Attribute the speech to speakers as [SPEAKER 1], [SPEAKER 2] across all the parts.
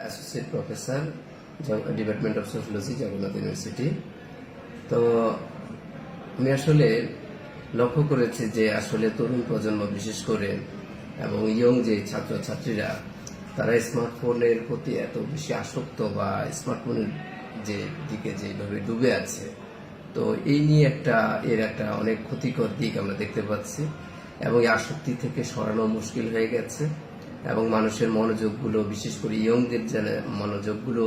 [SPEAKER 1] Associate professor department of sociology Jagannath university তো আমি আসলে লক্ষ্য করেছি যে আসলে তরুণ প্রজন্ম বিশেষ করে এবং ইয়ং যে ছাত্রছাত্রীরা, তারা স্মার্টফোনের প্রতি এত বেশি আসক্ত বা স্মার্টফোনের যে দিকে যেভাবে ডুবে আছে, তো এই নিয়ে একটা, এর একটা অনেক ক্ষতিকর দিক আমরা দেখতে পাচ্ছি এবং এই আসক্তি থেকে সরানো মুশকিল হয়ে গেছে। এবং মানুষের মনোযোগগুলো, বিশেষ করে ইয়ংদের মনোযোগগুলো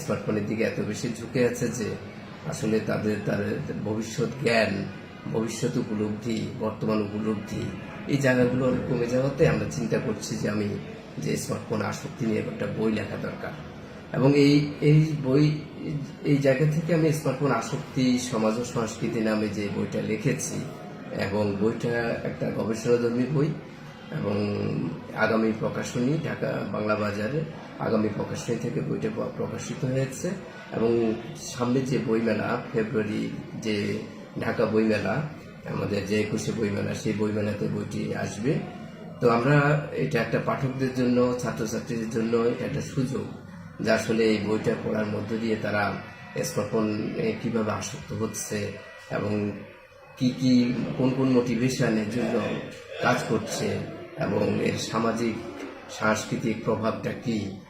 [SPEAKER 1] স্মার্টফোনের দিকে এত বেশি ঝুঁকে আছে যে আসলে তাদের তাদের ভবিষ্যৎ জ্ঞান, ভবিষ্যৎ উপলব্ধি, বর্তমান উপলব্ধি, এই জায়গাগুলো কমে যাওয়াতে আমরা চিন্তা করছি যে আমি যে স্মার্টফোন আসক্তি নিয়ে একটা বই লেখা দরকার। এবং এই এই বই, এই জায়গা থেকে আমি স্মার্টফোন আসক্তি, সমাজ ও সংস্কৃতি নামে যে বইটা লিখেছি, এবং বইটা একটা গবেষণাধর্মী বই এবং আগামী প্রকাশনী ঢাকা বাংলা বাজারে আগামী প্রকাশনী থেকে বইটা প্রকাশিত হয়েছে এবং সামনে যে বইমেলা, ফেব্রুয়ারি যে ঢাকা বইমেলা, আমাদের যে একুশে বইমেলা, সেই বইমেলাতে বইটি আসবে। তো আমরা এটা একটা পাঠকদের জন্য, ছাত্রছাত্রীদের জন্য এটা একটা সুযোগ, যে আসলে এই বইটা পড়ার মধ্য দিয়ে তারা স্মার্টফোন কীভাবে আসক্ত হচ্ছে এবং কি কি, কোন কোন মোটিভেশনের জন্য কাজ করছে। এবং এর সামাজিক সাংস্কৃতিক প্রভাবটা কি?